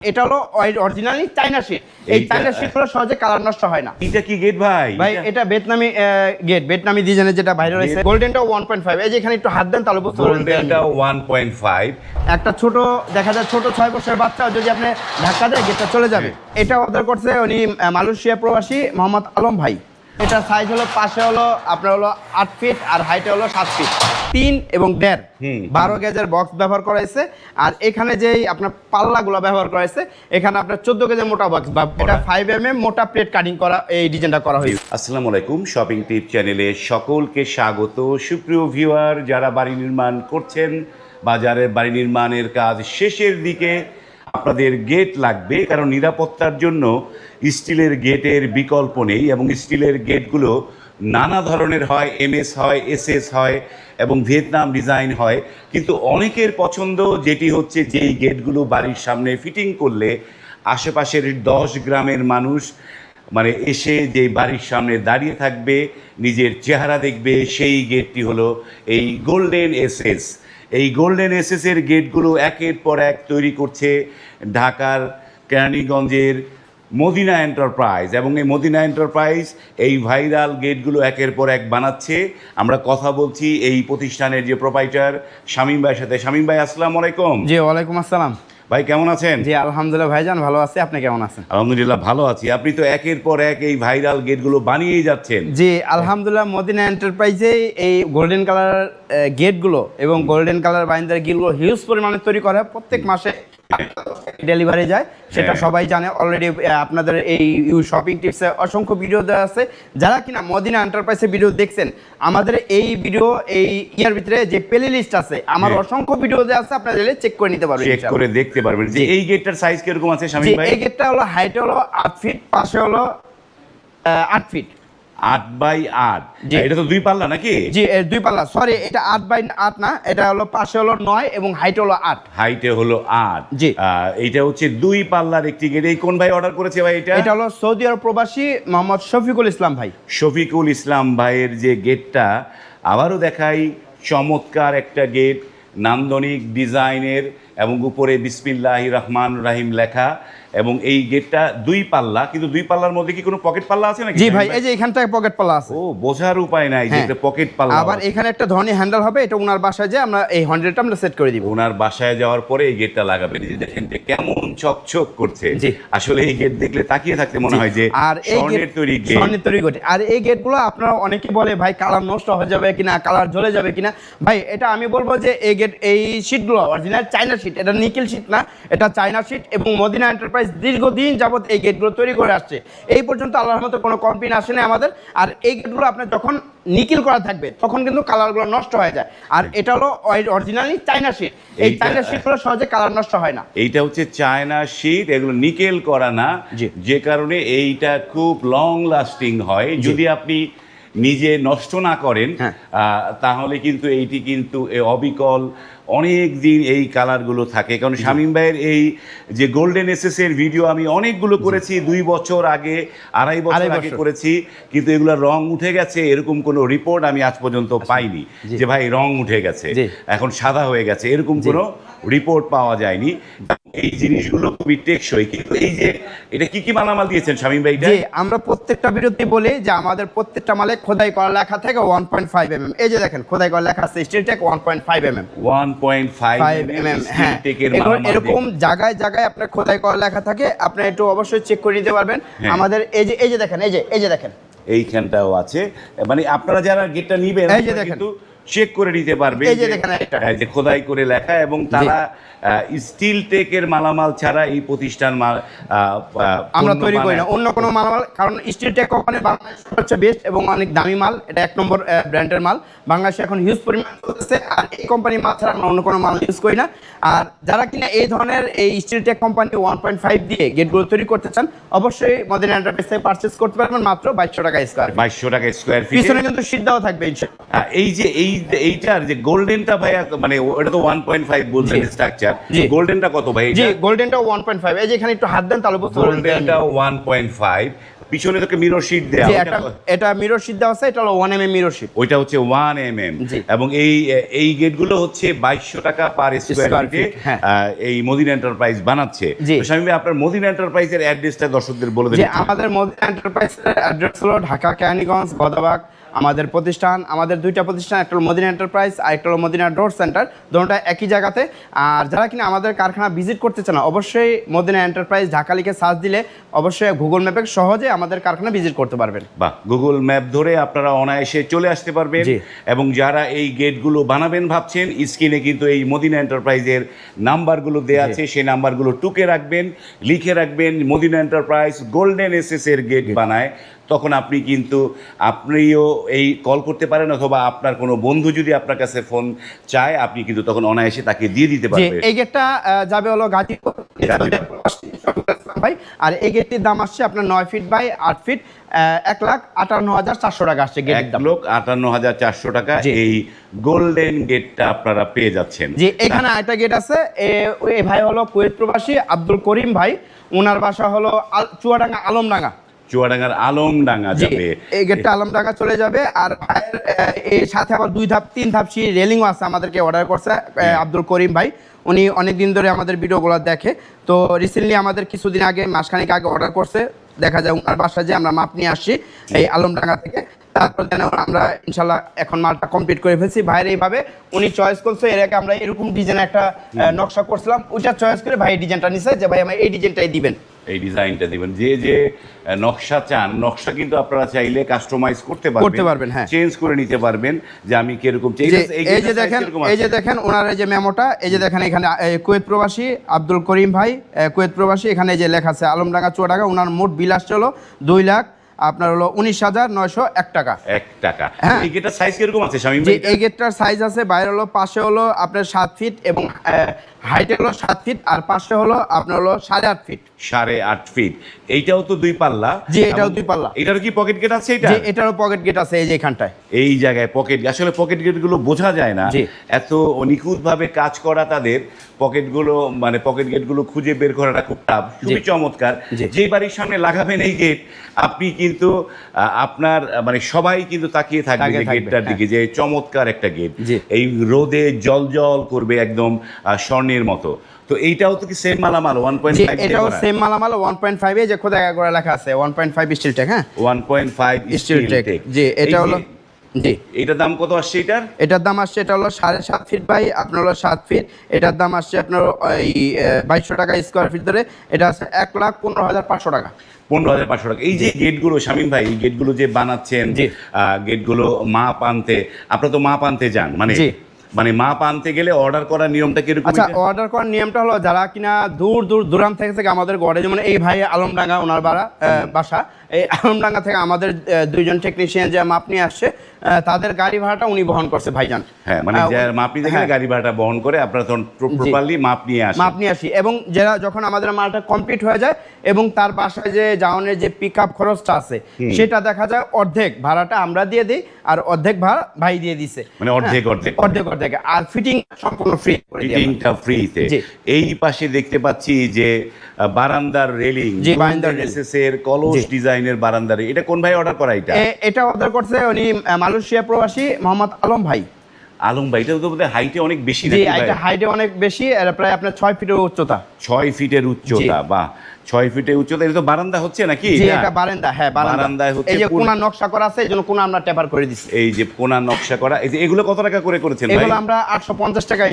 এটা হলো অরিজিনালি চাইনা শিট এই চাইনা শিটগুলো সহজে কালার নষ্ট হয় না। এটা কি গেট ভাই? ভাই এটা- ভিয়েতনামি গেট ভিয়েতনামি ডিজাইনের যেটা বাইরে রয়েছে গোল্ডেনটা ওয়ান পয়েন্ট ফাইভ এই যে এখানে একটু হাত দেন তাহলে বুঝতে পারবেন গোল্ডেনটা ওয়ান পয়েন্ট ফাইভ একটা ছোট দেখা যায় ছোট 6 বছরের বাচ্চা যদি আপনি ধাক্কা দেয় গেটটা চলে যাবে। এটা অর্ডার করছে উনি মালয়েশিয়া প্রবাসী মোহাম্মদ আলম ভাই। এটা সাইজ হলো পাশে হলো আপনার হলো আট ফিট আর হাইটে হলো সাত ফিট তিন এবং দেড়। বারো গেজের বক্স ব্যবহার করা হয়েছে। আর এখানে যেই আপনার পাল্লাগুলো ব্যবহার করা হয়েছে এখানে আপনার চোদ্দ কেজি মোটা বক্স বা এটা ফাইভ এম এম মোটা প্লেট কাটিং করা এই ডিজাইনটা করা হয়েছে। আসসালামু আলাইকুম শপিং টিপ চ্যানেলে সকলকে স্বাগত। সুপ্রিয় ভিউয়ার যারা বাড়ি নির্মাণ করছেন বাজারে বাড়ি নির্মাণের কাজ শেষের দিকে আপনাদের গেট লাগবে, কারণ নিরাপত্তার জন্য স্টিলের গেটের বিকল্প নেই এবং স্টিলের গেটগুলো নানা ধরনের হয় এমএস হয় এসএস হয় এবং ভিয়েতনাম ডিজাইন হয়। কিন্তু অনেকের পছন্দ যেটি হচ্ছে যেই গেটগুলো বাড়ির সামনে ফিটিং করলে আশেপাশের দশ গ্রামের মানুষ মানে এসে যে বাড়ির সামনে দাঁড়িয়ে থাকবে, নিজের চেহারা দেখবে, সেই গেটটি হলো এই গোল্ডেন এসএস এই গোল্ডেন এস এর গেটগুলো একের পর এক তৈরি করছে ঢাকার কেরানীগঞ্জের মদিনা এন্টারপ্রাইজ এবং এই মদিনা এন্টারপ্রাইজ এই ভাইরাল গেটগুলো একের পর এক বানাচ্ছে। আমরা কথা বলছি এই প্রতিষ্ঠানের যে প্রোপাইটার শামীম ভাইয়ের সাথে। শামীম ভাই, আসসালাম আলাইকুম। জি, ওয়ালাইকুম আসসালাম। ভাই কেমন আছেন? জি আলহামদুলিল্লাহ ভাইজান ভালো আছি। আপনি কেমন আছেন? আলহামদুলিল্লাহ ভালো আছি। আপনি তো একের পর এক এই ভাইরাল গেটগুলো বানিয়েই যাচ্ছেন। জি আলহামদুলিল্লাহ মদিনা এন্টারপ্রাইজে এই গোল্ডেন কালার গেটগুলো এবং গোল্ডেন কালার বাইন্দার গিলগুলো হিউজ পরিমাণে তৈরি করা। প্রত্যেক মাসে ডেলিভারি যায় সেটা হ্যাঁ। সবাই জানে। অলরেডি আপনাদের এই শপিং টিপসে অসংখ্য ভিডিও দেওয়া আছে। যারা কিনা মদিনা এন্টারপ্রাইজে ভিডিও দেখছেন আমাদের এই ভিডিও এই ইয়ার ভিতরে যে প্লে লিস্ট আছে আমার হ্যাঁ। অসংখ্য ভিডিও দেওয়া আছে আপনারা চেক করে নিতে পারবেন চেক করে দেখতে পারবেন। যে এই গেটটার সাইজ কীরকম আছে শামীম ভাই? এই গেটটা হলো হাইট হলো আট ফিট পাশে হলো আহ, আট ফিট আট বাই আট। এটা তো দুই পাল্লা নাকি? জি দুই পাল্লা। সরি এটা আট বাই আট না এটা হলো পাশে হলো নয় এবং হাইট হলো আট। হাইটে হলো আট। জি। এইটা হচ্ছে দুই পাল্লার একটি গেট এই কোন ভাই অর্ডার করেছে ভাই এটা? এটা হলো সৌদি আরব প্রবাসী মোহাম্মদ শফিকুল ইসলাম ভাই। শফিকুল ইসলাম ভাইয়ের যে গেটটা আবারও দেখাই চমৎকার একটা গেট নান্দনিক ডিজাইনের এবং উপরে বিসমিল্লাহ রহমান রাহিম লেখা এবং এই গেটটা দুই পাল্লা কিন্তু দুই পাল্লার মধ্যে কি কোনো পকেট পাল্লা আছে নাকি? জি ভাই এই যে এখানটায় পকেট পাল্লা আছে। ও বোঝার উপায় নাই যে হ্যাঁ। একটা পকেট পাল্লা আবার এখানে একটা ধরনের হ্যান্ডেল হবে এটা ওনার বাসায় যে আমরা এই হ্যান্ডেলটা আমরা সেট করে দিব। ওনার বাসায় যাওয়ার পরে এই গেটটা লাগাবেন। এই যে দেখেন যে কেমন চকচক করছে। জি। আসলে এই গেট দেখলে তাকিয়ে থাকতে মনে হয় যে আর এই গেট তৈরি গেট স্বর্ণের তৈরি গেট আর এই গেটগুলো আপনারা অনেকে বলে ভাই কালার নষ্ট হয়ে যাবে কিনা কালার জ্বলে যাবে কিনা? ভাই এটা আমি বলব যে এই গেট এই শীটগুলো অরিজিনাল চাইনা শীট এটা নিকেল শীট না এটা চায়না শীট এবং মদিনা এন্টারপ্রাইজ দীর্ঘদিন যাবত এই গেটগুলো তৈরি করে আসছে। এই পর্যন্ত আল্লাহর মতো কোনো কমপ্লেন আসে না আমাদের আর এই গেটগুলো আপনার যখন নিকেল করা থাকবে তখন কিন্তু কালারগুলো নষ্ট হয়ে যায়। আর এটা হলো অরিজিনালি চায়না শীট এই চায়না শীটগুলো সহজে কালার নষ্ট হয় না। এইটা হচ্ছে চায়না শীট এগুলো নিকেল করা না। যে কারণে এইটা খুব লং লাস্টিং হয়। যদি আপনি নিজে নষ্ট না করেন হ্যাঁ। তাহলে কিন্তু এইটি কিন্তু অবিকল অনেক দিন এই কালারগুলো থাকে। কারণ শামীম ভাইয়ের এই যে গোল্ডেন এসএস এর ভিডিও আমি অনেকগুলো করেছি দুই বছর আগে আড়াই বছর আগে। করেছি কিন্তু এগুলো রং উঠে গেছে এরকম কোনো রিপোর্ট আমি আজ পর্যন্ত পাইনি যে ভাই রং উঠে গেছে এখন সাদা হয়ে গেছে। এরকম কোনো রিপোর্ট পাওয়া যায়নি। এই জিনিসগুলো খুবই টেকসই। কিন্তু এই যে এটা কি কি মালামাল দিয়েছেন শামীম ভাই জি আমরা প্রত্যেকটা ভিডিওতে বলি যে আমাদের প্রত্যেকটা মালে খোদাই করা লেখা থাকে ওয়ান পয়েন্ট ফাইভ এম এই যে দেখেন খোদাই করা লেখা আছে steel tech one point five M M one point five M M হ্যাঁ। এরকম জায়গায় জায়গায় আপনার খোদাই করা লেখা থাকে আপনি একটু অবশ্যই চেক করে নিতে পারবেন। হ্যাঁ। আমাদের এই যে এই যে দেখেন এই যে এই যে দেখেন। এইখানটাও আছে। মানে আপনারা যারা গেটটা নিবেন এই যে দেখেন। কিন্তু চেক করে নিতে পারবেন এই যে দেখেন একটা। হ্যাঁ, যে খোদাই করে লেখা এবং তারা স্টিল টেকের মালামাল ছাড়া এই প্রতিষ্ঠান আমরা তৈরি করি না। অন্য কোনো মালামাল কারণ স্টিল টেক কোম্পানি বাংলাদেশ হচ্ছে বেস্ট এবং অনেক দামি মাল। এটা এক নম্বর ব্র্যান্ডের মাল। বাংলাদেশে এখন হিউজ পরিমাণ চলতেছে। আর এই কোম্পানির মাল ছাড়া আমরা অন্য কোনো মাল ইউজ করি না। আর যারা কিনা এই ধরনের এই steel tech company one point five দিয়ে গেটগুলো তৈরি করতে চান অবশ্যই মদিনা এন্টারপ্রাইজ থেকে পারচেস করতে পারবেন। মাত্র বাইশশো টাকা স্কোয়ার বাইশশো টাকা স্কোয়ার ফিট পিছনে কিন্তু দেওয়া থাকবে এই যে এই এইটার যে গোল্ডেনটা ভাই মানে ওটা তো ওয়ান পয়েন্ট ফাইভ বলছেন স্ট্রাকচার গোল্ডেনটা কত ভাই জি গোল্ডেনটা ওয়ান পয়েন্ট ফাইভ এই যে এখানে একটু হাত দেন তাহলে বুঝতে পারবেন গোল্ডেনটা ওয়ান পয়েন্ট ফাইভ পিছনে তো একটা মিরর শিট দেয়া যে ওটা একটা তো- এটা মিরর শীট দেওয়া আছে এটা হলো মিরর শীট ওইটা হচ্ছে এবং এই এই গেটগুলো হচ্ছে টাকা পার স্কোয়ার Square ফিটে হ্যাঁ। এই মদিন এন্টারপ্রাইজ বানাচ্ছে। তো স্বামী ভাই, আপনার মদিন এন্টারপ্রাইজের অ্যাড্রেসটা দর্শকদের বলে দেবেন আমাদের মোদি এন্টারপ্রাইজের অ্যাড্রেস হলো ঢাকা কেরানীগঞ্জ গদাবাগ আমাদের প্রতিষ্ঠান আমাদের দুইটা প্রতিষ্ঠান একটা হলো মদিনা এন্টারপ্রাইজ আর একটা হলো মদিনা ডোর সেন্টার দুটোটা একই জায়গাতে। আর যারা কিনা আমাদের কারখানা ভিজিট করতে চান অবশ্যই মদিনা এন্টারপ্রাইজ ঢাকা লিখে সার্চ দিলে অবশ্যই গুগল ম্যাপে সহজে আমাদের কারখানা ভিজিট করতে পারবেন। বা গুগল ম্যাপ ধরে আপনারা অনায়াসে চলে আসতে পারবেন। এবং যারা এই গেটগুলো বানাবেন ভাবছেন স্ক্রিনে কিন্তু এই মদিনা এন্টারপ্রাইজের নাম্বারগুলো দেওয়া আছে সেই নাম্বারগুলো টুকে রাখবেন লিখে রাখবেন মদিনা এন্টারপ্রাইজ গোল্ডেন এসএস এর গেট। বানায়। তখন আপনি কিন্তু আপনিও এই কল করতে পারেন অথবা আপনার কোনো বন্ধু যদি আপনার কাছে ফোন চায় আপনি কিন্তু তখন অনায়াসে তাকে দিয়ে দিতে পারবেন। এই গেটটা যাবে হলো গাজীপুর। ভাই আর এই গেটটির দাম আসছে আপনার নয় ফিট বাই আট ফিট এক লাখ আটান্ন হাজার চারশো টাকা আসছে এক দাম। লোক আটান্ন হাজার চারশো টাকা। এই গোল্ডেন গেটটা আপনারা পেয়ে যাচ্ছেন। যে এখানে একটা গেট আছে এ- ভাই হলো কুয়েত প্রবাসী আব্দুল করিম ভাই ওনার বাসা হলো চুয়াডাঙ্গা আলমডাঙ্গা। চুয়াডাঙ্গার আলমডাঙ্গা যাবে। এই গেটটা আলমডাঙ্গা চলে যাবে আর ভাইয়ের এর সাথে আবার দুই ধাপ তিন ধাপ সিঁড়ি রেলিংও আছে আমাদেরকে অর্ডার করছে আব্দুল করিম ভাই। উনি অনেক দিন ধরে আমাদের ভিডিওগুলো দেখে। তো রিসেন্টলি আমাদের কিছুদিন আগে মাসখানেক আগে অর্ডার করছে। দেখা যায় ওনার বাসায় যে আমরা মাপ নিয়ে আসছি এই আলমডাঙ্গা থেকে। তারপর যেন আমরা ইনশাল্লাহ এখন মালটা কমপ্লিট করে ফেলছি। ভাইয়ের এইভাবে উনি চয়েস করছে। এর আগে আমরা এরকম ডিজাইন একটা নকশা করছিলাম। ওইটা চয়েস করে ভাই ডিজাইনটা নিছে যে ভাই আমার এই ডিজাইনটাই দিবেন। এই ডিজাইনটা দিবেন। যে যে নকশা চান নকশা কিন্তু আপনারা চাইলে কাস্টমাইজ করতে পারবেন। করতে পারবেন, হ্যাঁ। চেঞ্জ করে নিতে পারবেন যে আমি কীরকম চাই। এই যে দেখেন এই যে দেখেন ওনার এই যে মেমোটা এই যে দেখেন এখানে কুয়েত প্রবাসী আব্দুল করিম ভাই কুয়েত প্রবাসী এখানে যে লেখা আছে আলমডাঙ্গা চুয়াডাঙ্গা ওনার মোট বিল আসছে হলো দুই লাখ আপনার হলো উনিশ হাজার নয়শো এক টাকা। এক টাকা। হ্যাঁ। এই গেটের সাইজ কীরকম আছে স্বামী ভাই? এই গেটটার সাইজ আছে বাইরে হলো পাশে হলো আপনার সাত ফিট এবং হাইটে হলো সাত ফিট আর পাশে হলো আপনার হলো সাড়ে আট ফিট সাড়ে আট ফিট এইটাও তো দুই পাল্লা। জি, এটাও দুই পাল্লা। এটারও কি পকেট গেট আছে এটা এটারও পকেট গেট আছে এই যে এখানটায়। এই জায়গায় পকেট আসলে পকেট গেটগুলো বোঝা যায় না। এত নিখুঁতভাবে কাজ করা তাদের পকেটগুলো মানে পকেট গেটগুলো খুঁজে বের করাটা খুব টাফ খুবই চমৎকার। যে বাড়ির সামনে লাগাবেন এই গেট আপনি কিন্তু আপনার মানে সবাই কিন্তু তাকিয়ে থাকবে গেটটার হ্যাঁ। দিকে যে চমৎকার একটা গেট এই রোদে জল জল করবে একদম স্বর্ণের মতো। তো এইটাও তো কি সেম মালামাল? ওয়ান পয়েন্ট যে ফাইভ এটাও সেম মালামাল ওয়ান পয়েন্ট ফাইভে যে খোদা করে লেখা আছে one point five steel tech হ্যাঁ? One point five steel tech জি এটা হলো জি। এটার দাম কত আসছে এটার? এটার দাম আসছে এটা হলো সাড়ে সাত ফিট বাই আপনার হলো সাত ফিট এটার দাম আসছে আপনার এই বাইশশো টাকা স্কোয়ার ফিট ধরে। এটা আছে এক লাখ পনেরো হাজার পাঁচশো টাকা। পনেরো হাজার পাঁচশো টাকা। এই যে গেটগুলো শামীম ভাই এই গেটগুলো যে বানাচ্ছেন। আহ, গেটগুলো মা পানতে আপনারা তো মা পানতে যান মানে জি। মানে মা পানতে গেলে অর্ডার করার নিয়মটা কীরকম আচ্ছা অর্ডার করার নিয়মটা হলো যারা কিনা দূর দূর দূরান্ত থেকে থেকে আমাদের গড়ে যেমন এই ভাই আলমডাঙ্গা ওনার বাড়া বাসা এই আলমডাঙ্গা থেকে আমাদের দুইজন টেকনিশিয়ান যে মাপ নিয়ে আসছে তাদের গাড়ি ভাড়াটা উনি বহন করছে ভাইজান। হ্যাঁ মানে মাপ নিতে গেলে হ্যাঁ। গাড়ি ভাড়াটা বহন করে আপনারা তখন প্রপারলি মাপ নিয়ে আসেন। মাপ নিয়ে আসি। এবং যারা যখন আমাদের মালটা কমপ্লিট হয়ে যায় এবং তার বাসায় যে যাওয়ানের যে পিক আপ খরচটা আছে সেটা দেখা যায় অর্ধেক ভাড়াটা আমরা দিয়ে দিই আর অর্ধেক ভাড়া ভাই দিয়ে দিছে। মানে অর্ধেক হ্যাঁ, অর্ধেক। অর্ধেক অর্ধেক। আর ফিটিং সম্পূর্ণ ফ্রি। ফিটিংটা ফ্রিতে। এই পাশে দেখতে পাচ্ছি যে বারান্দার রেলিং জি, বারান্দার এর কলস জি। ডিজাইনের বারান্দারে। এটা কোন ভাই অর্ডার করা এটা? এটা অর্ডার করছে উনি মালয়েশিয়া প্রবাসী মোহাম্মদ আলম ভাই। আলম ভাই এটা তো বোধহয় হাইটে অনেক বেশি জি ভাই? এটা হাইটে অনেক বেশি এটা প্রায় আপনার ছয় ফিটের উচ্চতা। ছয় ফিটের উচ্চতা বা ছয় ফিটের উচ্চতা এটা তো বারান্দা হচ্ছে নাকি? জি এটা? বারান্দা হ্যাঁ বারান্দা। বারান্দায় হচ্ছে এই যে কোনা নকশা করা আছে এই জন্য কোনা আমরা টেপার করে দিচ্ছি এই যে কোনা নকশা করা এই যে এগুলো কত টাকা করে করেছেন ভাই? এগুলো আমরা আটশো পঞ্চাশ টাকা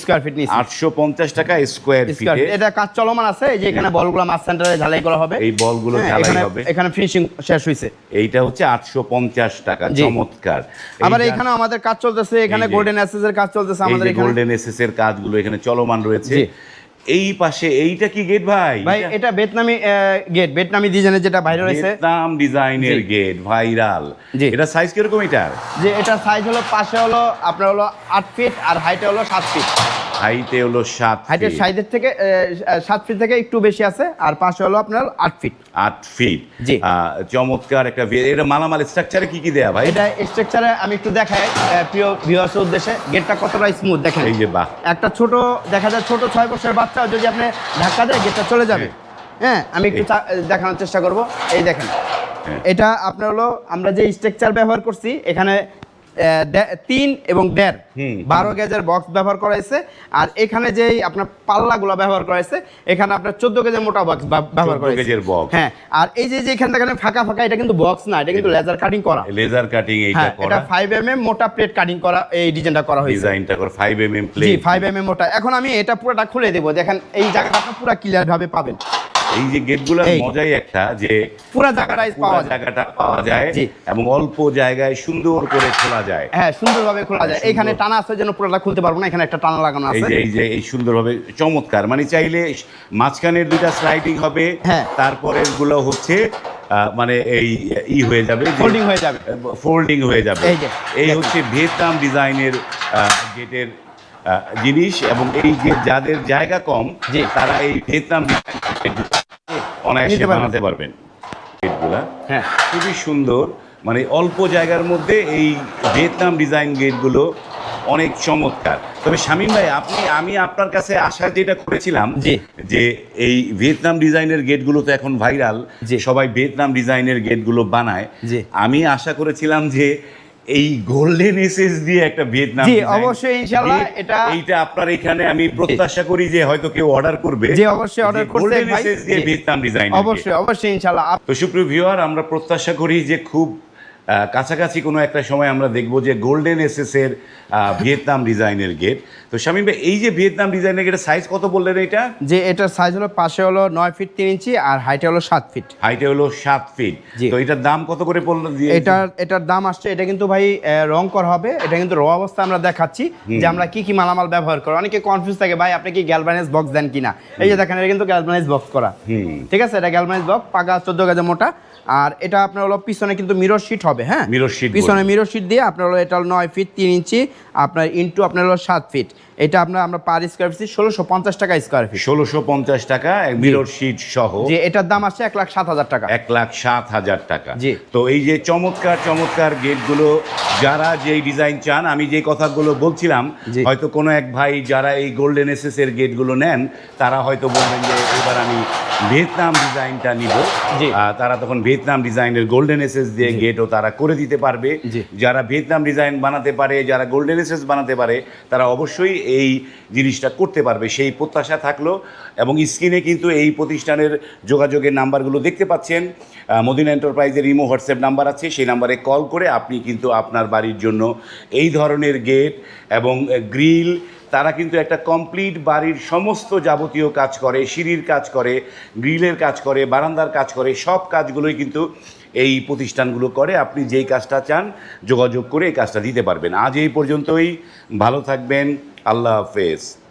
স্কোয়ার ফিট আটশো পঞ্চাশ টাকা স্কোয়ার ফিটে এটা কাজ চলমান আছে এই যে এখানে বলগুলো মাছ সেন্টারে ঝালাই করা হবে। এই বলগুলো হ্যাঁ, ঝালাই হবে। এখানে ফিনিশিং শেষ হয়েছে এইটা হচ্ছে আটশো পঞ্চাশ টাকা চমৎকার। আবার এখানে আমাদের কাজ চলতেছে এখানে এই গোল্ডেন এসএস এর কাজ চলতেছে আমাদের এখানে। গোল্ডেন এসএস এর কাজগুলো এখানে চলমান রয়েছে। এই পাশে এইটা কি গেট ভাই? ভাই এটা ভিয়েতনামি গেট ভিয়েতনামি ডিজাইনের যেটা ভাইরাল রয়েছে ভিয়েতনাম ডিজাইনের গেট ভাইরাল। এটা সাইজ কীরকম এটা যে এটা সাইজ হলো পাশে হলো আপনার হলো আট ফিট আর হাইটে হলো সাত ফিট হাইটে হলো সাত feet, সাইডের থেকে সাত ফিট থেকে একটু বেশি আছে আর পাশে হলো আপনার আট ফিট আট ফিট জি। চমৎকার একটা এটা মালামাল স্ট্রাকচারে কি কি দেয়া ভাই? এটা স্ট্রাকচারে আমি একটু দেখাই প্রিয় ভিউয়ার্সের উদ্দেশ্যে। গেটটা কতটা স্মুথ দেখেন। এই যে বাহ। একটা ছোট দেখা যায় ছোট ছয় বছরের বাচ্চা যদি আপনি ধাক্কা দেয় গেটটা চলে যাবে। হ্যাঁ। আমি একটু দেখানোর চেষ্টা করব। এই দেখেন। হ্যাঁ। এটা আপনার হলো আমরা যে স্ট্রাকচার ব্যবহার করছি এখানে তিন এবং দেড়। বারো গেজের বক্স ব্যবহার করা হয়েছে আর এখানে যে আপনার পাল্লাগুলো ব্যবহার করা হয়েছে এখানে আপনার চোদ্দ কেজির মোটা বক্স ব্যবহার 14 করা হয়েছে হ্যাঁ আর এই যে এখানে ফাঁকা ফাঁকা এটা কিন্তু বক্স না এটা কিন্তু লেজার কাটিং করা। লেজার কাটিং এইটা হ্যাঁ করা এটা ফাইভ এম এম মোটা প্লেট কাটিং করা এই ডিজাইনটা করা হয়েছে। ডিজাইনটা করে ফাইভ এম এম জি প্লেট ফাইভ এম এম মোটা। এখন আমি এটা পুরোটা খুলে দেবো। দেখেন এই জায়গাটা আপনি পুরো ক্লিয়ার ভাবে পাবেন। এই যে গেটগুলোর। মজাই একটা যে পুরো জায়গাটাই পুরো পাওয়া জায়গাটা পাওয়া যায় এবং অল্প জায়গায় সুন্দর করে খোলা যায় হ্যাঁ সুন্দরভাবে খোলা যায় এখানে টানা আছে জন্য পুরোটা খুলতে পারব না এখানে একটা টানা লাগানো আছে এই যে এই যে এই সুন্দরভাবে চমৎকার মানে চাইলে মাঝখানের দুইটা স্লাইডিং হবে হ্যাঁ। তারপরেরগুলো হচ্ছে মানে এই ই হয়ে যাবে Folding হয়ে যাবে। ফোল্ডিং হয়ে যাবে এই যে, এই হচ্ছে ভিয়েতনাম ডিজাইনের গেটের জিনিস এবং এই যে যাদের জায়গা কম জি। তারা এই ভিয়েতনাম ডিজাইন অনায়াসে বানাতে পারবেন। গেটগুলা হ্যাঁ। খুবই সুন্দর। মানে অল্প জায়গার মধ্যে এই ভিয়েতনাম ডিজাইন গেটগুলো অনেক চমৎকার। তবে শামীম ভাই আপনি আমি আপনার কাছে আশা যেটা করেছিলাম। যে এই ভিয়েতনাম ডিজাইনের গেটগুলো তো এখন ভাইরাল যে সবাই ভিয়েতনাম ডিজাইনের গেটগুলো বানায়। জি। আমি আশা করেছিলাম যে এই গোল্ডেন এসএস দিয়ে একটা ভিয়েতনাম জি, অবশ্যই ইনশাআল্লাহ এটা- এইটা আপনার এখানে আমি প্রত্যাশা করি যে হয়তো কেউ অর্ডার করবে। জি, অবশ্যই অর্ডার করবে গোল্ডেন এসএস দিয়ে। ভিয়েতনাম ডিজাইন অবশ্যই অবশ্যই ইনশাআল্লাহ তো সুপ্রিয় ভিউয়ার আমরা প্রত্যাশা করি যে খুব কাছাকাছি কোনো একটা সময় আমরা দেখব যে গোল্ডেন এসএস এর আহ, ভিয়েতনাম ডিজাইনের গেট তো শামীম ভাই এই যে ভিয়েতনাম ডিজাইনের গেটের সাইজ কত বললেন এটা? যে এটার সাইজ হলো পাশে হলো নয় ফিট তিন ইঞ্চি আর হাইটে হলো সাত ফিট হাইটে হলো সাত ফিট তো এটার দাম কত করে পড়ল এটার এটার দাম আসছে এটা কিন্তু ভাই রং করা হবে এটা কিন্তু র অবস্থা আমরা দেখাচ্ছি যে আমরা কি কি মালামাল ব্যবহার করি। অনেকে কনফিউজ থাকে ভাই আপনি কি গ্যালভানাইজ বক্স দেন কিনা? এই যে দেখেন এটা কিন্তু গ্যালভানাইজ বক্স করা। ঠিক আছে এটা গ্যালভানাইজ বক্স পাকা চোদ্দ গাজে মোটা। আর এটা আপনার হলো পিছনে কিন্তু মিরর শিট হবে। হ্যাঁ? Mirror sheet পিছনে মিরর শিট দিয়ে আপনার হলো এটা নয় ফিট তিন ইঞ্চি আপনার ইন্টু আপনার হলো সাত ফিট এটা আপনার আমরা পার স্কোয়ার ফিট ষোলোশো পঞ্চাশ টাকা স্কোয়ার ফিট ষোলোশো পঞ্চাশ টাকা মিরর শিট সহ। যে এটার দাম আসছে এক লাখ সাত হাজার টাকা। এক লাখ সাত হাজার টাকা। জি। তো এই যে চমৎকার চমৎকার গেটগুলো যারা যেই ডিজাইন চান আমি যে কথাগুলো বলছিলাম। হয়তো কোনো এক ভাই যারা এই গোল্ডেন এসএস এর গেটগুলো নেন তারা হয়তো বলবেন যে এবার আমি ভিয়েতনাম ডিজাইনটা নিব। তারা তখন ভিয়েতনাম ডিজাইনের গোল্ডেন এসএস দিয়ে গেটও তারা করে দিতে পারবে। যারা ভিয়েতনাম ডিজাইন বানাতে পারে যারা গোল্ডেন এসএস বানাতে পারে তারা অবশ্যই এই জিনিসটা করতে পারবে, সেই প্রত্যাশা থাকল এবং স্ক্রিনে কিন্তু এই প্রতিষ্ঠানের যোগাযোগের নাম্বারগুলো দেখতে পাচ্ছেন। মদিনা এন্টারপ্রাইজের ইমো, হোয়াটসঅ্যাপ নাম্বার আছে, সেই নাম্বারে কল করে আপনি কিন্তু আপনার বাড়ির জন্য এই ধরনের গেট এবং গ্রিল, তারা কিন্তু একটা কমপ্লিট বাড়ির সমস্ত যাবতীয় কাজ করে, সিঁড়ির কাজ করে, গ্রিলের কাজ করে, বারান্দার কাজ করে, সব কাজগুলোই কিন্তু এই প্রতিষ্ঠানগুলো করে। আপনি যেই কাজটা চান, যোগাযোগ করে এই কাজটা দিতে পারবেন। আজ এই পর্যন্তই, ভালো থাকবেন। আল্লাহ হাফেজ।